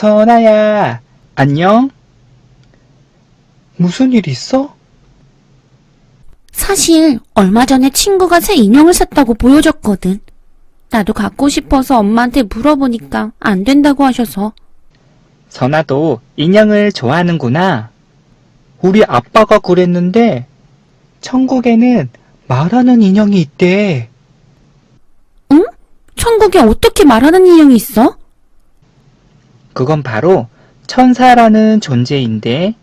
선아야, 안녕? 무슨 일 있어? 사실 얼마 전에 친구가 새 인형을 샀다고 보여줬거든. 나도 갖고 싶어서 엄마한테 물어보니까 안 된다고 하셔서. 선아도 인형을 좋아하는구나. 우리 아빠가 그랬는데, 천국에는 말하는 인형이 있대. 응? 천국에 어떻게 말하는 인형이 있어? 그건 바로 천사라는 존재인데,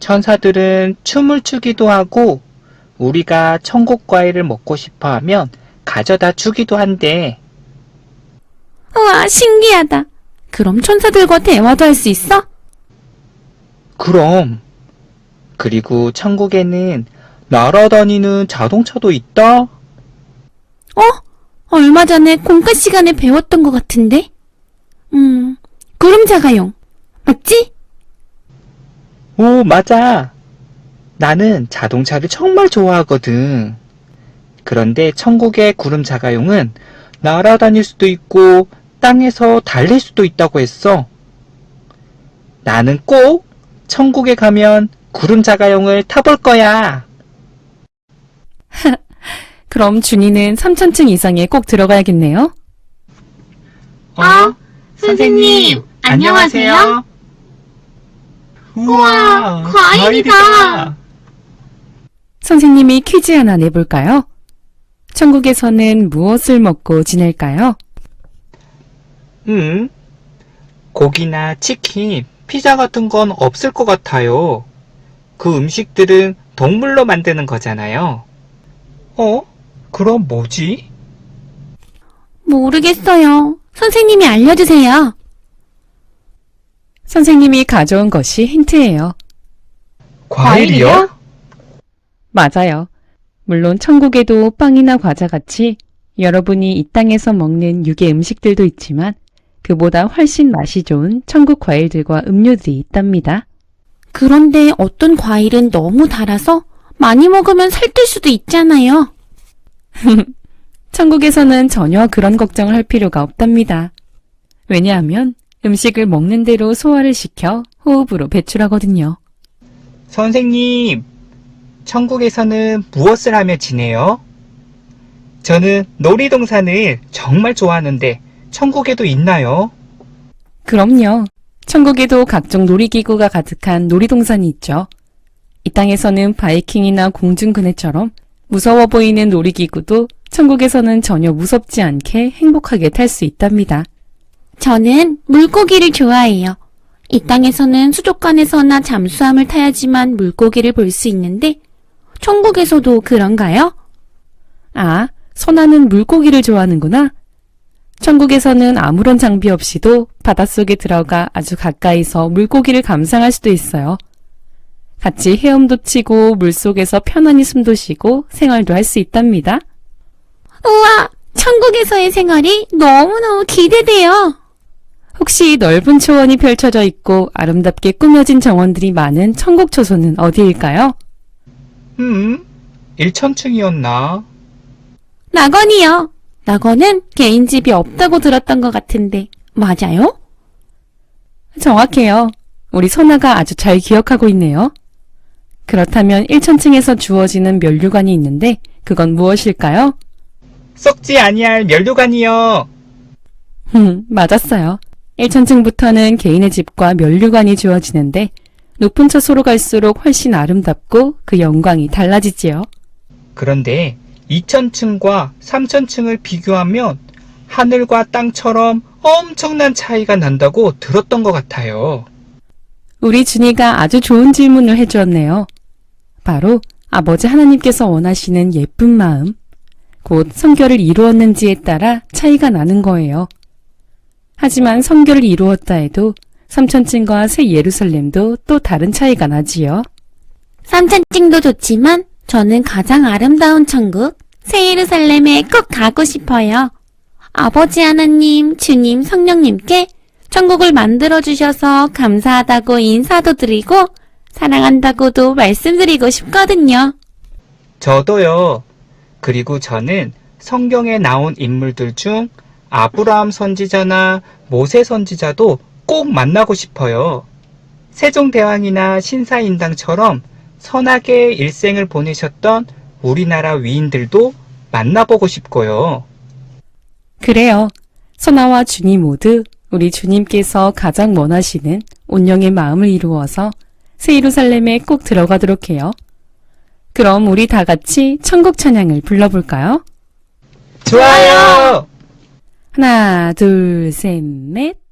천사들은 춤을 추기도 하고, 우리가 천국 과일을 먹고 싶어 하면 가져다 주기도 한대. 우와, 신기하다. 그럼 천사들과 대화도 할 수 있어? 그럼. 그리고 천국에는 날아다니는 자동차도 있다? 어? 얼마 전에 공과 시간에 배웠던 것 같은데? 음, 구름자가용. 맞지? 오, 맞아. 나는 자동차를 정말 좋아하거든. 그런데 천국의 구름 자가용은 날아다닐 수도 있고 땅에서 달릴 수도 있다고 했어. 나는 꼭 천국에 가면 구름 자가용을 타볼 거야. 그럼 준이는 3천층 이상에 꼭 들어가야겠네요. 어? 선생님, 안녕하세요. 우와, 과일이다. 선생님이 퀴즈 하나 내볼까요? 천국에서는 무엇을 먹고 지낼까요? 음, 고기나 치킨, 피자 같은 건 없을 것 같아요. 그 음식들은 동물로 만드는 거잖아요. 어? 그럼 뭐지? 모르겠어요. 선생님이 알려주세요. 선생님이 가져온 것이 힌트예요. 과일이요? 맞아요. 물론 천국에도 빵이나 과자 같이 여러분이 이 땅에서 먹는 유괴 음식들도 있지만 그보다 훨씬 맛이 좋은 천국 과일들과 음료들이 있답니다. 그런데 어떤 과일은 너무 달아서 많이 먹으면 살뜰 수도 있잖아요. 천국에서는 전혀 그런 걱정을 할 필요가 없답니다. 왜냐하면 음식을 먹는 대로 소화를 시켜 호흡으로 배출하거든요. 선생님, 천국에서는 무엇을 하며 지내요? 저는 놀이동산을 정말 좋아하는데 천국에도 있나요? 그럼요. 천국에도 각종 놀이기구가 가득한 놀이동산이 있죠. 이 땅에서는 바이킹이나 공중그네처럼 무서워 보이는 놀이기구도 천국에서는 전혀 무섭지 않게 행복하게 탈 수 있답니다. 저는 물고기를 좋아해요. 이 땅에서는 수족관에서나 잠수함을 타야지만 물고기를 볼 수 있는데 천국에서도 그런가요? 아, 선아는 물고기를 좋아하는구나. 천국에서는 아무런 장비 없이도 바닷속에 들어가 아주 가까이서 물고기를 감상할 수도 있어요. 같이 헤엄도 치고 물속에서 편안히 숨도 쉬고 생활도 할 수 있답니다. 우와, 천국에서의 생활이 너무너무 기대돼요. 혹시 넓은 초원이 펼쳐져 있고 아름답게 꾸며진 정원들이 많은 천국 초소는 어디일까요? 음, 1천층이었나? 낙원이요. 낙원은 개인 집이 없다고 들었던 것 같은데 맞아요? 정확해요. 우리 선아가 아주 잘 기억하고 있네요. 그렇다면 1천층에서 주어지는 면류관이 있는데 그건 무엇일까요? 썩지 아니할 면류관이요. 흠, 맞았어요. 1천층부터는 개인의 집과 면류관이 주어지는데 높은 처소로 갈수록 훨씬 아름답고 그 영광이 달라지지요. 그런데 2000층과 3000층을 비교하면 하늘과 땅처럼 엄청난 차이가 난다고 들었던 것 같아요. 우리 준이가 아주 좋은 질문을 해주었네요. 바로 아버지 하나님께서 원하시는 예쁜 마음, 곧 성결을 이루었는지에 따라 차이가 나는 거예요. 하지만 성결을 이루었다 해도 삼천층과 새 예루살렘도 또 다른 차이가 나지요. 삼천증도 좋지만 저는 가장 아름다운 천국 새 예루살렘에 꼭 가고 싶어요. 아버지 하나님, 주님, 성령님께 천국을 만들어 주셔서 감사하다고 인사도 드리고 사랑한다고도 말씀드리고 싶거든요. 저도요. 그리고 저는 성경에 나온 인물들 중 아브라함 선지자나 모세 선지자도 꼭 만나고 싶어요. 세종대왕이나 신사임당처럼 선하게 일생을 보내셨던 우리나라 위인들도 만나보고 싶고요. 그래요. 선아와 준이 모두 우리 주님께서 가장 원하시는 온영의 마음을 이루어서 새 예루살렘에 꼭 들어가도록 해요. 그럼 우리 다 같이 천국 찬양을 불러볼까요? 좋아요! 하나, 둘, 셋, 넷.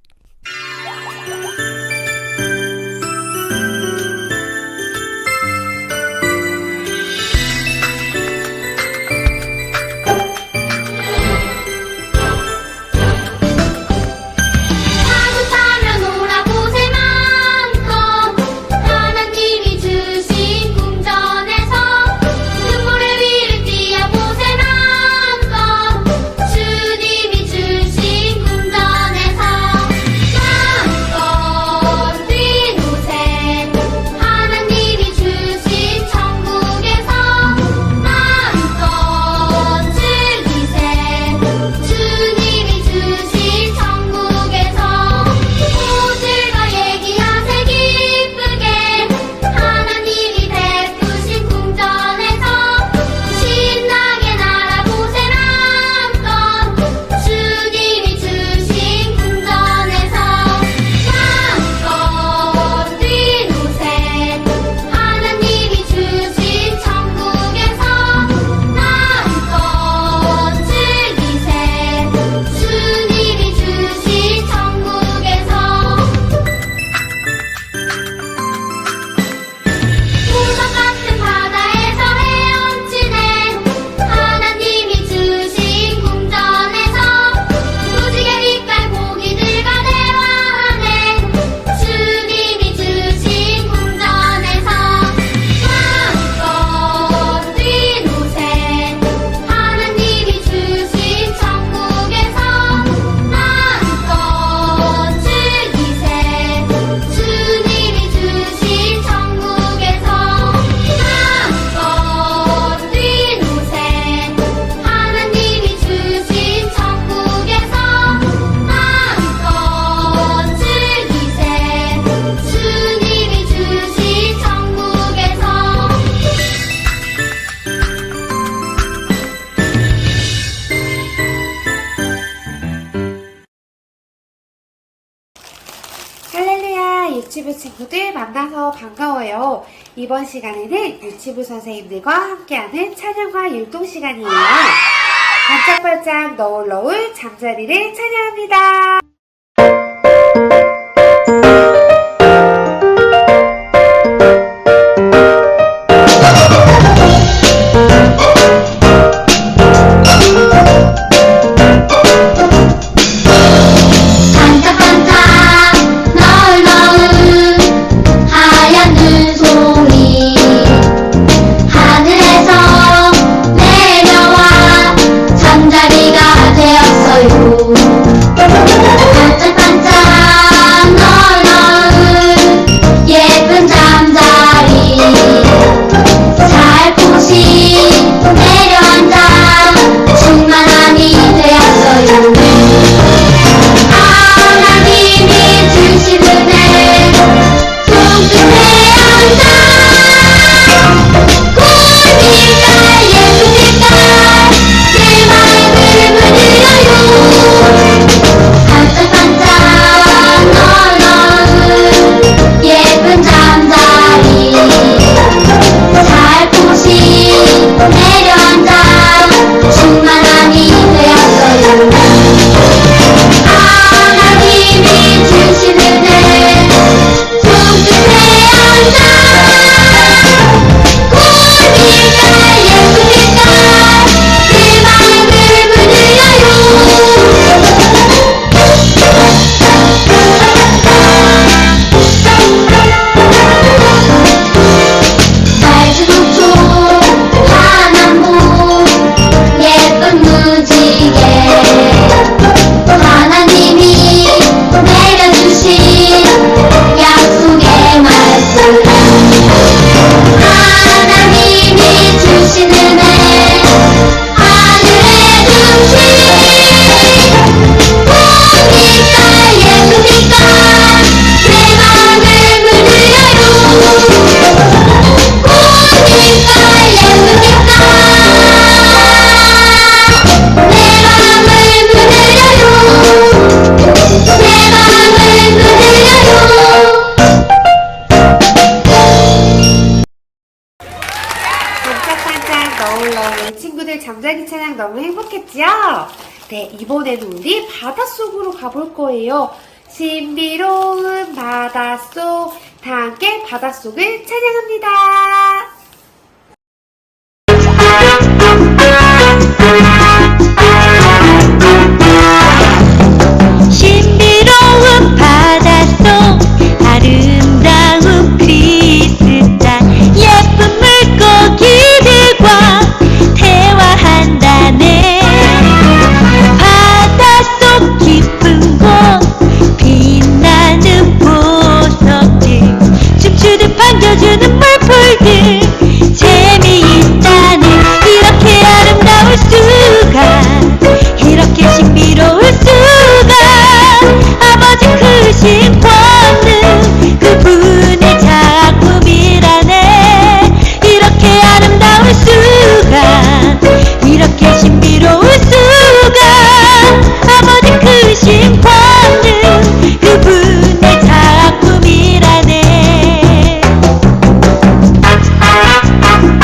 유치부 친구들 만나서 반가워요. 이번 시간에는 유치부 선생님들과 함께하는 찬양과 율동 시간이에요. 반짝반짝 너울너울 잠자리를 찬양합니다. 네, 이번에는 우리 바닷속으로 가볼 거예요. 신비로운 바닷속, 다 함께 바닷속을 찬양합니다. I'm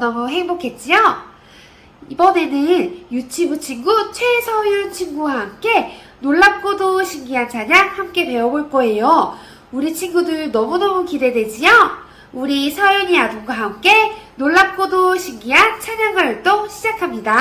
너무 행복했지요? 이번에는 유치부 친구 최서윤 친구와 함께 놀랍고도 신기한 찬양 함께 배워볼 거예요. 우리 친구들 너무너무 기대되지요? 우리 서윤이 아동과 함께 놀랍고도 신기한 찬양 활동 시작합니다.